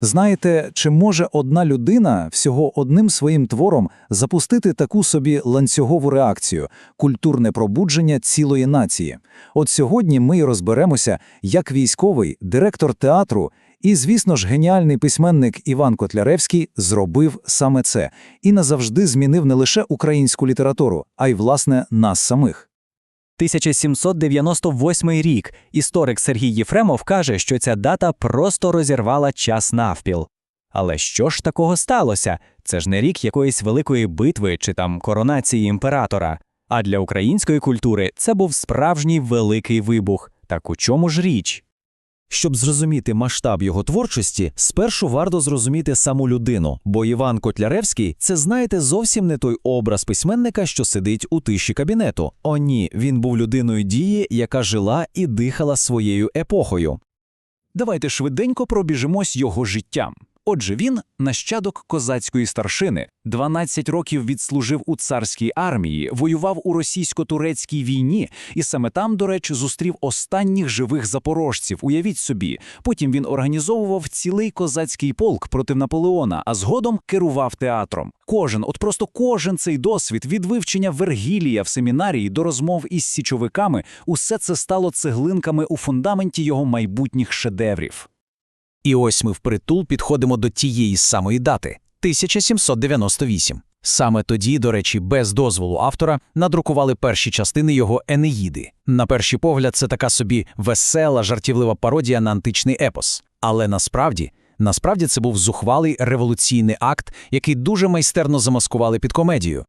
Знаєте, чи може одна людина всього одним своїм твором запустити таку собі ланцюгову реакцію, культурне пробудження цілої нації? От сьогодні ми й розберемося, як військовий, директор театру і, звісно ж, геніальний письменник Іван Котляревський зробив саме це і назавжди змінив не лише українську літературу, а й, власне, нас самих. 1798 рік. Історик Сергій Єфремов каже, що ця дата просто розірвала час навпіл. Але що ж такого сталося? Це ж не рік якоїсь великої битви чи там коронації імператора. А для української культури це був справжній великий вибух. Так у чому ж річ? Щоб зрозуміти масштаб його творчості, спершу варто зрозуміти саму людину, бо Іван Котляревський це, знаєте, зовсім не той образ письменника, що сидить у тиші кабінету. О, ні, він був людиною дії, яка жила і дихала своєю епохою. Давайте швиденько пробіжимось його життям. Отже, він нащадок козацької старшини, 12 років відслужив у царській армії, воював у російсько-турецькій війні, і саме там, до речі, зустрів останніх живих запорожців. Уявіть собі. Потім він організовував цілий козацький полк проти Наполеона, а згодом керував театром. Кожен, от просто кожен цей досвід від вивчення Вергілія в семінарії до розмов із січовиками, усе це стало цеглинками у фундаменті його майбутніх шедеврів. І ось ми впритул підходимо до тієї самої дати 1798. Саме тоді, до речі, без дозволу автора надрукували перші частини його Енеїди. На перший погляд, це така собі весела, жартівлива пародія на античний епос. Але насправді, насправді це був зухвалий революційний акт, який дуже майстерно замаскували під комедію.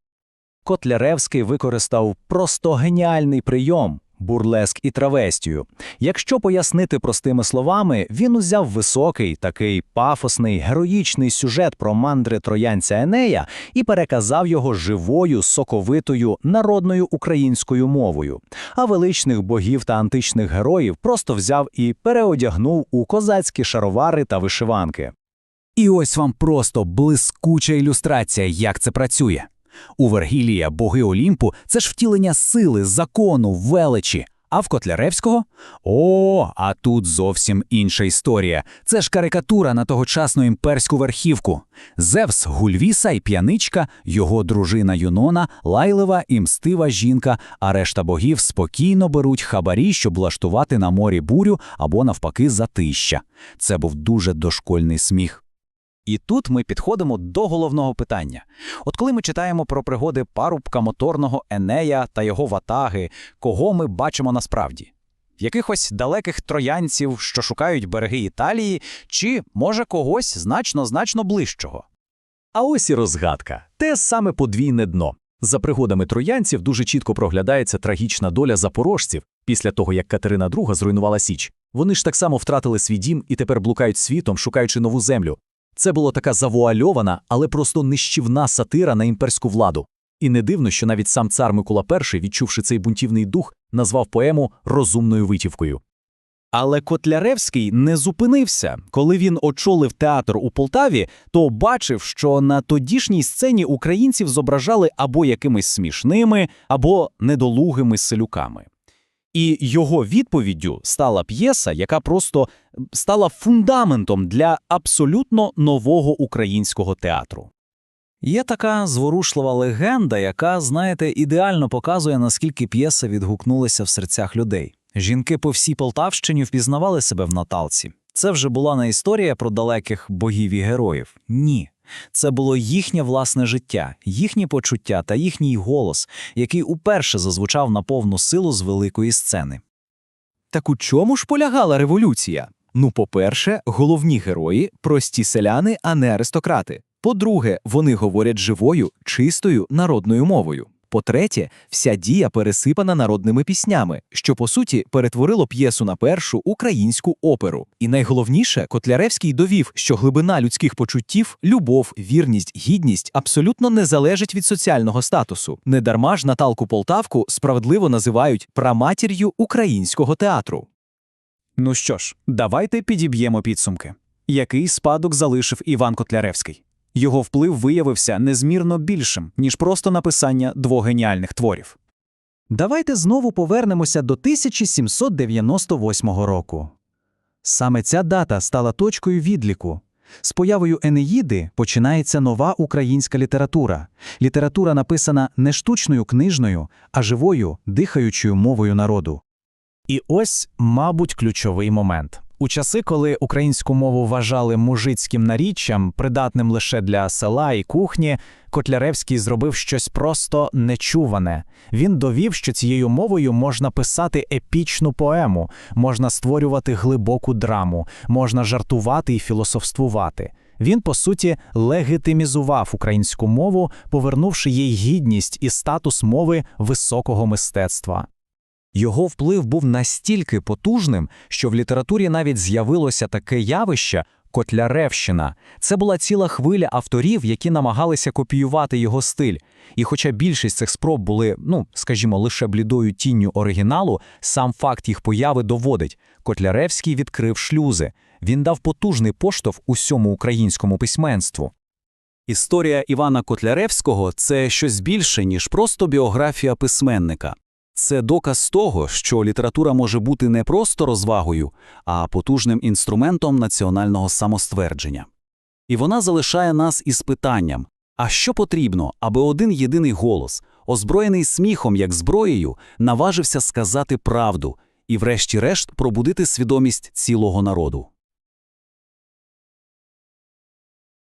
Котляревський використав просто геніальний прийом бурлеск і травестію. Якщо пояснити простими словами, він узяв високий, такий пафосний, героїчний сюжет про мандри троянця Енея і переказав його живою, соковитою, народною українською мовою. А величних богів та античних героїв просто взяв і переодягнув у козацькі шаровари та вишиванки. І ось вам просто блискуча ілюстрація, як це працює. У Вергілія боги Олімпу це ж втілення сили, закону, величі. А в Котляревського? О, а тут зовсім інша історія. Це ж карикатура на тогочасну імперську верхівку. Зевс, Гульвіса і п'яничка, його дружина Юнона, лайлива і мстива жінка, а решта богів спокійно беруть хабарі, щоб влаштувати на морі бурю або навпаки затища. Це був дуже дошкольний сміх. І тут ми підходимо до головного питання. От коли ми читаємо про пригоди парубка моторного Енея та його ватаги, кого ми бачимо насправді? Якихось далеких троянців, що шукають береги Італії, чи, може, когось значно значно ближчого. А ось і розгадка те саме подвійне дно. За пригодами троянців дуже чітко проглядається трагічна доля запорожців після того, як Катерина II зруйнувала Січ. Вони ж так само втратили свій дім і тепер блукають світом, шукаючи нову землю. Це була така завуальована, але просто нищівна сатира на імперську владу. І не дивно, що навіть сам цар Микола І, відчувши цей бунтівний дух, назвав поему розумною витівкою. Але Котляревський не зупинився. Коли він очолив театр у Полтаві, то бачив, що на тодішній сцені українців зображали або якимись смішними, або недолугими селюками. І його відповіддю стала п'єса, яка просто стала фундаментом для абсолютно нового українського театру. Є така зворушлива легенда, яка, знаєте, ідеально показує, наскільки п'єса відгукнулася в серцях людей. Жінки по всій Полтавщині впізнавали себе в Наталці. Це вже була не історія про далеких богів і героїв. Ні. Це було їхнє власне життя, їхні почуття та їхній голос, який уперше зазвучав на повну силу з великої сцени. Так у чому ж полягала революція? Ну, по-перше, головні герої прості селяни, а не аристократи. По-друге, вони говорять живою, чистою народною мовою. По-третє, вся дія пересипана народними піснями, що по суті перетворило п'єсу на першу українську оперу. І найголовніше, Котляревський довів, що глибина людських почуттів, любов, вірність, гідність абсолютно не залежить від соціального статусу. Недарма ж Наталку Полтавку справедливо називають праматір'ю українського театру. Ну що ж, давайте підіб'ємо підсумки. Який спадок залишив Іван Котляревський? Його вплив виявився незмірно більшим, ніж просто написання двох геніальних творів. Давайте знову повернемося до 1798 року. Саме ця дата стала точкою відліку. З появою Енеїди починається нова українська література. Література написана не штучною книжною, а живою, дихаючою мовою народу. І ось, мабуть, ключовий момент. У часи, коли українську мову вважали мужицьким наріччям, придатним лише для села і кухні, Котляревський зробив щось просто нечуване. Він довів, що цією мовою можна писати епічну поему, можна створювати глибоку драму, можна жартувати і філософствувати. Він, по суті, легітимізував українську мову, повернувши їй гідність і статус мови високого мистецтва. Його вплив був настільки потужним, що в літературі навіть з'явилося таке явище Котляревщина. Це була ціла хвиля авторів, які намагалися копіювати його стиль. І хоча більшість цих спроб були, ну, скажімо, лише блідою тінню оригіналу, сам факт їх появи доводить. Котляревський відкрив шлюзи. Він дав потужний поштовх усьому українському письменству. Історія Івана Котляревського – це щось більше, ніж просто біографія письменника. Це доказ того, що література може бути не просто розвагою, а потужним інструментом національного самоствердження. І вона залишає нас із питанням, а що потрібно, аби один єдиний голос, озброєний сміхом як зброєю, наважився сказати правду і врешті-решт пробудити свідомість цілого народу.